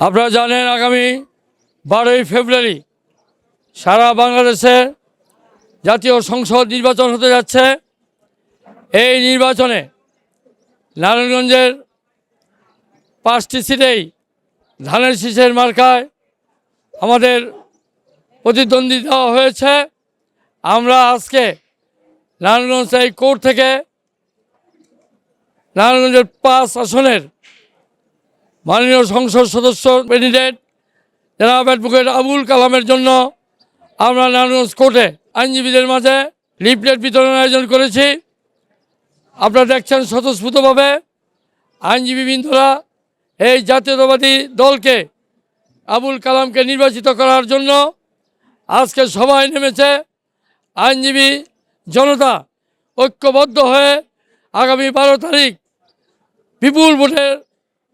আপনারা জানেন আগামী বারোই ফেব্রুয়ারি সারা বাংলাদেশে জাতীয় সংসদ নির্বাচন হতে যাচ্ছে। এই নির্বাচনে নারায়ণগঞ্জের পাঁচটি সিটেই ধানের শীষের মার্কায় আমাদের প্রতিদ্বন্দ্বী দেওয়া হয়েছে। আমরা আজকে নারায়ণগঞ্জ এই কোর্ট থেকে নারায়ণগঞ্জের পাঁচ আসনের মাননীয় সংসদ সদস্য ক্যান্ডিডেট জনাব অ্যাডভোকেট আবুল কালামের জন্য আমরা নারায়ণগঞ্জ কোর্টে আইনজীবীদের মাঝে লিফলেট বিতরণের আয়োজন করেছি। আপনারা দেখছেন স্বতঃস্ফূর্তভাবে আইনজীবী বৃন্দরা এই জাতীয়তাবাদী দলকে আবুল কালামকে নির্বাচিত করার জন্য আজকে সবাই নেমেছে আইনজীবী জনতা ঐক্যবদ্ধ হয়ে আগামী বারো তারিখ বিপুল ভোটের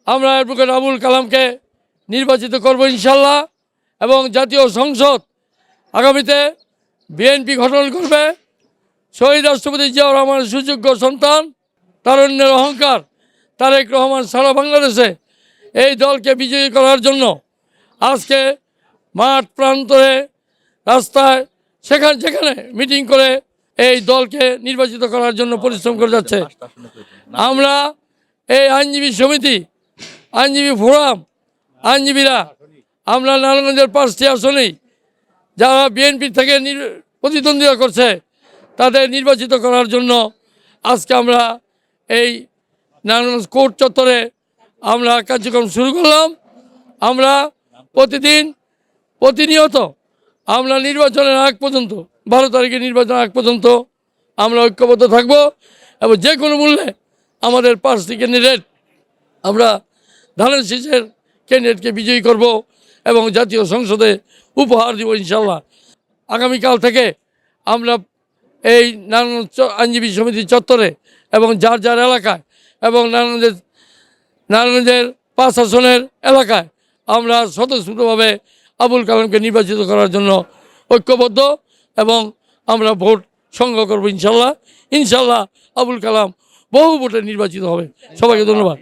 আমরা অ্যাডভোকেট আবুল কালামকে নির্বাচিত করব ইনশাল্লাহ এবং জাতীয় সংসদ আগামীতে বিএনপি গঠন করবে। শহীদ রাষ্ট্রপতি জিয়াউর রহমানের সুযোগ্য সন্তান, তারুণ্যের অহংকার, তারেক রহমান সারা বাংলাদেশে এই দলকে বিজয়ী করার জন্য আজকে মাঠ প্রান্তরে রাস্তায় সেখানে যেখানে মিটিং করে এই দলকে নির্বাচিত করার জন্য পরিশ্রম করে যাচ্ছে। আমরা এই আইনজীবী সমিতি আইনজীবী ফোরাম, আইনজীবীরা, আমরা নারায়ণগঞ্জের পাঁচটি আসনেই যারা বিএনপি থেকে প্রতিদ্বন্দ্বিতা করছে, তাদের নির্বাচিত করার জন্য আজকে আমরা এই নারায়ণগঞ্জ কোর্ট চত্বরে আমরা কার্যক্রম শুরু করলাম। আমরা প্রতিদিন, প্রতিনিয়ত আমরা নির্বাচনের আগ পর্যন্ত, বারো তারিখে নির্বাচনের আগ পর্যন্ত আমরা ঐক্যবদ্ধ থাকব এবং যে কোনো মূল্যে আমাদের পাঁচটি ক্যান্ডিডেট আমরা ধানের শীষের ক্যান্ডিডেটকে বিজয়ী করব এবং জাতীয় সংসদে উপহার দিব ইনশাল্লাহ আগামীকাল থেকে আমরা এই চ- আইনজীবী সমিতির চত্বরে এবং যার যার এলাকায় এবং নারায়ণগঞ্জের নারায়ণগঞ্জের পাঁচ আসনের এলাকায় আমরা স্বতঃস্ফূর্তভাবে আবুল কালামকে নির্বাচিত করার জন্য ঐক্যবদ্ধ এবং আমরা ভোট সংগ্রহ করব ইনশাল্লাহ ইনশাল্লাহ আবুল কালাম বহু ভোটে নির্বাচিত হবে। সবাইকে ধন্যবাদ।